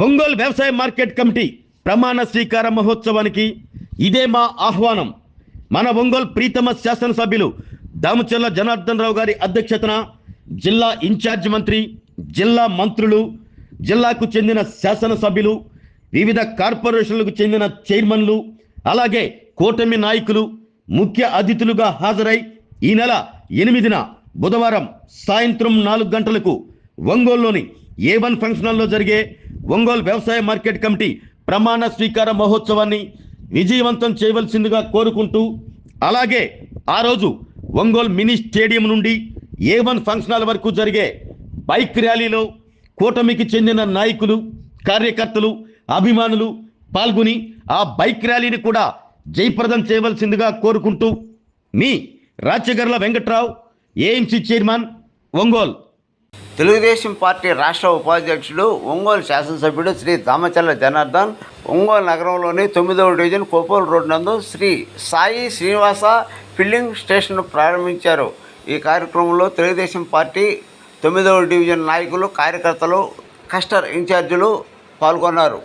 ఒంగోలు వ్యవసాయ market committee ప్రమాణ స్వీకార మహోత్సవానికి ఇదే మా ఆహ్వానం. మన ఒంగోలు ప్రీతమ శాసనసభ్యులు దామచర్ల జనార్దన్ రావు గారి అధ్యక్షతన జిల్లా ఇన్ఛార్జ్ మంత్రి జిల్లా మంత్రులు జిల్లాకు చెందిన శాసనసభ్యులు వివిధ కార్పొరేషన్లకు చెందిన చైర్మన్లు అలాగే కూటమి నాయకులు ముఖ్య అతిథులుగా హాజరై ఈ నెల ఎనిమిదిన బుధవారం సాయంత్రం నాలుగు గంటలకు ఒంగోలులోని ఏ వన్ ఫంక్షన్ జరిగే ఒంగోలు వ్యవసాయ మార్కెట్ కమిటీ ప్రమాణ స్వీకార మహోత్సవాన్ని విజయవంతం చేయవలసిందిగా కోరుకుంటూ అలాగే ఆ రోజు ఒంగోలు మినీ స్టేడియం నుండి ఏ వన్ ఫంక్షన్ హాల్ వరకు జరిగే బైక్ ర్యాలీలో కూటమికి చెందిన నాయకులు కార్యకర్తలు అభిమానులు పాల్గొని ఆ బైక్ ర్యాలీని కూడా జయప్రదం చేయవలసిందిగా కోరుకుంటూ మీ Rachagarla Venkatrao AMC chairman Ongole. Telugudesam party రాష్ట్ర ఉపాధ్యక్షుడు ఒంగోలు శాసనసభ్యుడు శ్రీ దామచల్ల జనార్దన్ ఒంగోలు నగరంలోని తొమ్మిదవ డివిజన్ కోపోలు రోడ్ నందు శ్రీ సాయి శ్రీనివాస ఫిల్లింగ్ స్టేషన్ను ప్రారంభించారు. ఈ కార్యక్రమంలో తెలుగుదేశం పార్టీ తొమ్మిదవ డివిజన్ నాయకులు కార్యకర్తలు కస్టర్ ఇన్ఛార్జీలు పాల్గొన్నారు.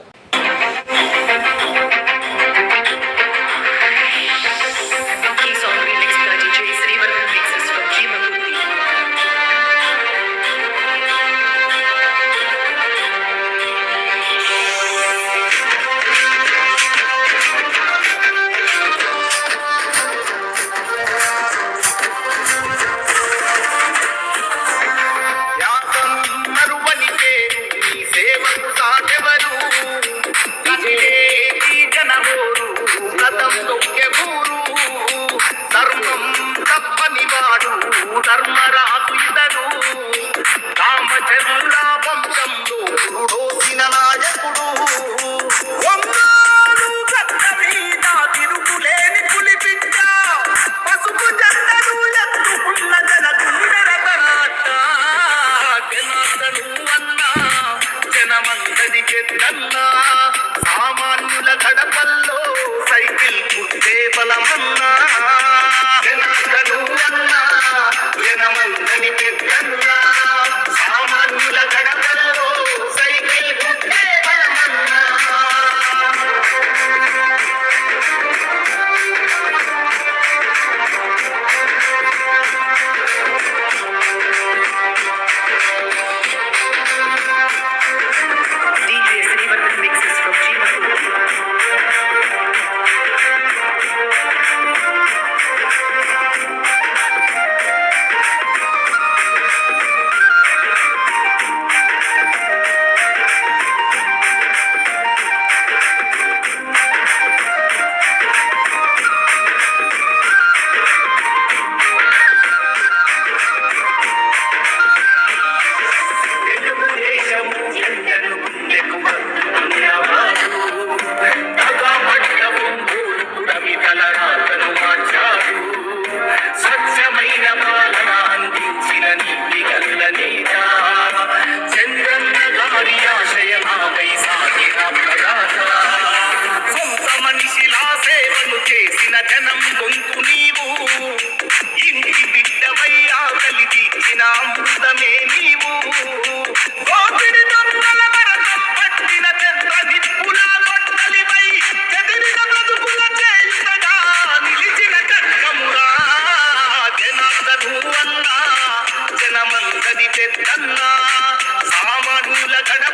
மூல கட